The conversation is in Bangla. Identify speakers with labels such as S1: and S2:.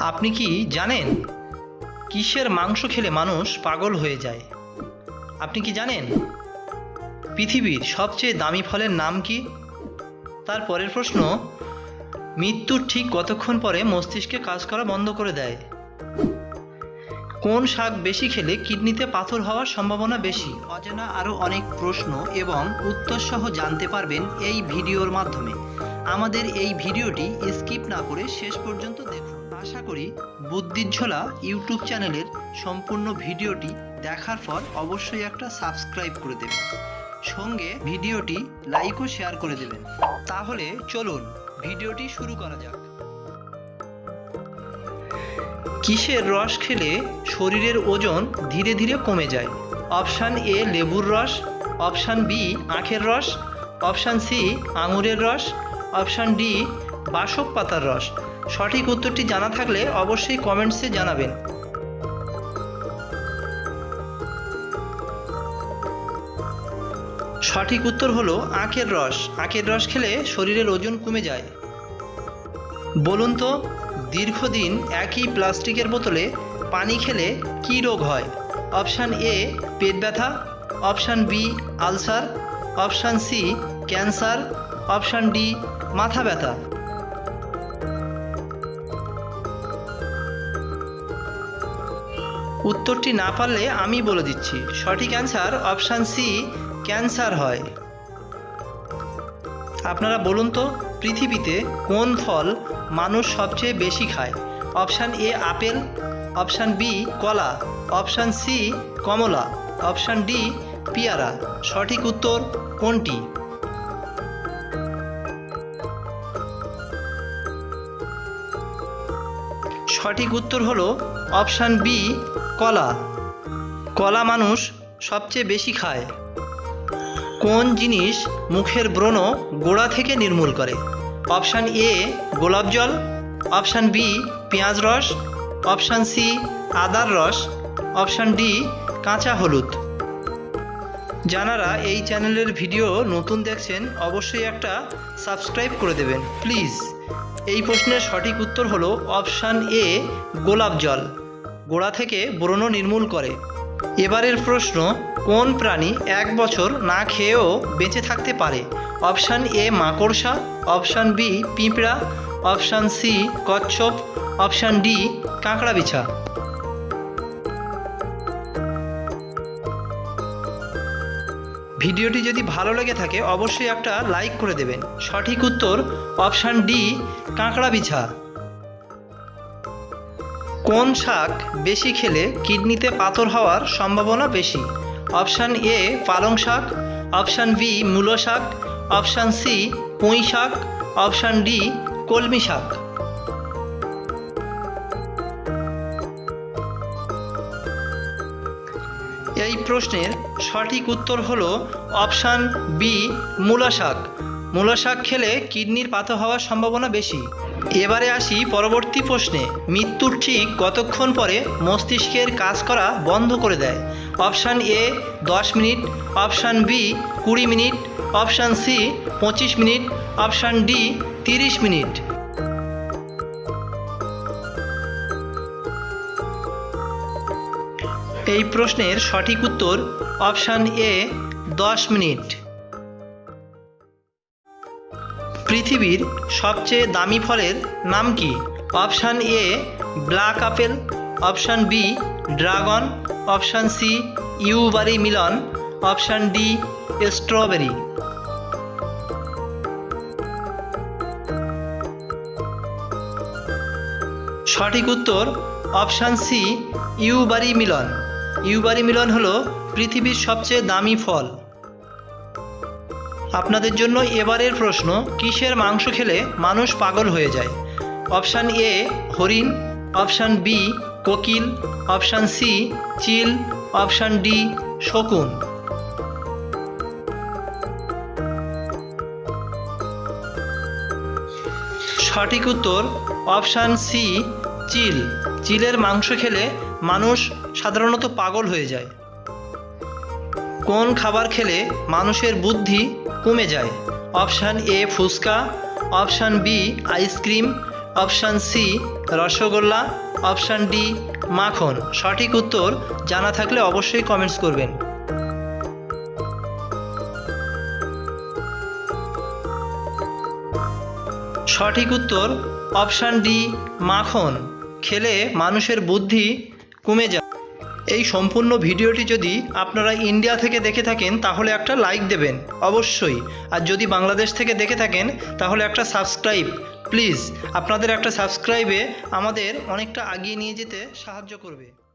S1: আপনি কি জানেন কিসের মাংস খেলে মানুষ পাগল হয়ে যায়? আপনি কি জানেন পৃথিবীর সবচেয়ে দামি ফলের নাম কি? তার পরের প্রশ্ন মৃত্যুর ঠিক কতক্ষণ পরে মস্তিষ্কে কাজ করা বন্ধ করে দেয়? কোন শাক বেশি খেলে কিডনিতে পাথর হওয়ার সম্ভাবনা বেশি? অজানা আরও অনেক প্রশ্ন এবং উত্তর সহ জানতে পারবেন এই ভিডিওর মাধ্যমে। আমাদের এই ভিডিওটি স্কিপ না করে শেষ পর্যন্ত দেখুন। আশা করি বুদ্ধির ইউটিউব চ্যানেলের সম্পূর্ণ ভিডিওটি দেখার পর অবশ্যই একটা সাবস্ক্রাইব করে দেবেন। সঙ্গে ভিডিওটি লাইক ও শেয়ার করে দেবেন। তাহলে চলুন ভিডিওটি শুরু করা যাক। কিসের রস খেলে শরীরের ওজন ধীরে ধীরে কমে যায়? অপশান এ লেবুর রস। অপশান বি আখের রস। অপশান সি আঙুরের রস। অপশান ডি বাসক পাতার রস। সঠিক উত্তরটি জানা থাকলে অবশ্যই কমেন্টসে জানাবেন। সঠিক উত্তর হলো আখের রস। আখের রস খেলে শরীরের ওজন কমে যায়। বলুন তো, দীর্ঘদিন একই প্লাস্টিকের বোতলে পানি খেলে কী রোগ হয়? অপশান এ, পেট ব্যথা। Option B, ulcer. Option C, cancer. Option D, মাথা ব্যথা। উত্তরটি না পারলে আমি বলে দিচ্ছি। সঠিক অ্যান্সার অপশান সি, ক্যান্সার হয়। আপনারা বলুন তো, পৃথিবীতে কোন ফল মানুষ সবচেয়ে বেশি খায়? Option A, apple. Option B, কলা। অপশান সি, কমলা। অপশান ডি, পিয়ারা। সঠিক উত্তর কোনটি? সঠিক উত্তর হলো অপশান বি, কলা। কলা মানুষ সবচেয়ে বেশি খায়। কোন জিনিস মুখের ব্রণ গোড়া থেকে নির্মূল করে? অপশান এ, গোলাপ জল। অপশান বি, পেঁয়াজ রস। অপশান সি, আদার রস। অপশান ডি, কাঁচা হলুদ। যারা এই চ্যানেলের ভিডিও নতুন দেখছেন, অবশ্যই একটা সাবস্ক্রাইব করে দেবেন, প্লিজ। এই প্রশ্নের সঠিক উত্তর হলো অপশান এ, গোলাপ জল। গোড়া থেকে ব্রণ নির্মূল করে। এবারের প্রশ্ন, কোন প্রাণী এক বছর না খেয়েও বেঁচে থাকতে পারে? অপশান এ, মাকড়সা। অপশান বি, পিঁপড়া। অপশান সি, কচ্ছপ। অপশান ডি কাঁকড়া বিছা ভিডিওটি যদি ভালো লেগে থাকে, অবশ্যই একটা লাইক করে দেবেন। সঠিক উত্তর অপশান ডি, কাঁকড়া বিছা। কোন শাক বেশি খেলে কিডনিতে পাথর হওয়ার সম্ভাবনা বেশি? অপশান এ, পালং শাক। অপশান বি, মূলো শাক। অপশান সি, পুঁই শাক। অপশান ডি, কলমি শাক। এই প্রশ্নের সঠিক উত্তর হলো অপশান বি, মূলা শাক। মূলা শাক খেলে কিডনির পাথর হওয়ার সম্ভাবনা বেশি। এবারে আসি পরবর্তী প্রশ্নে। মৃত্যুর ঠিক কতক্ষণ পরে মস্তিষ্কের কাজ করা বন্ধ করে দেয়? অপশান এ, দশ মিনিট। অপশান বি, কুড়ি মিনিট। অপশান সি, পঁচিশ মিনিট। অপশান ডি, তিরিশ মিনিট। এই প্রশ্নের সঠিক উত্তর অপশান এ, দশ মিনিট। পৃথিবীর সবচেয়ে দামি ফলের নাম কি? Option A, black apple. Option B, dragon. Option C, Yubari melon. Option D, strawberry. সঠিক উত্তর option C, Yubari melon. Yubari melon হলো পৃথিবীর সবচেয়ে দামি ফল। আপনাদের জন্য এবারের প্রশ্ন, কিসের মাংস খেলে মানুষ পাগল হয়ে যায়? অপশান এ, হরিণ, অপশান বি, কোকিল, অপশান সি, চিল, অপশান ডি, শকুন। সঠিক উত্তর, অপশান সি, চিল। চিলের মাংস খেলে মানুষ সাধারণত পাগল হয়ে যায়। কোন খাবার খেলে মানুষের বুদ্ধি কমে যায়? Option A fuchka, option B ice cream, option C rasgulla, option D মাখন। সঠিক উত্তর জানা থাকলে অবশ্যই কমেন্টস করবেন। সঠিক উত্তর অপশান ডি মাখন। খেলে মানুষের বুদ্ধি কমে যায়। এই সম্পূর্ণ ভিডিওটি যদি আপনারা ইন্ডিয়া থেকে দেখে থাকেন, তাহলে একটা লাইক দেবেন, অবশ্যই। আর যদি বাংলাদেশ থেকে দেখে থাকেন, তাহলে একটা সাবস্ক্রাইব। প্লিজ, আপনাদের একটা সাবস্ক্রাইবে আমাদের অনেকটা আগিয়ে নিয়ে যেতে সাহায্য করবে।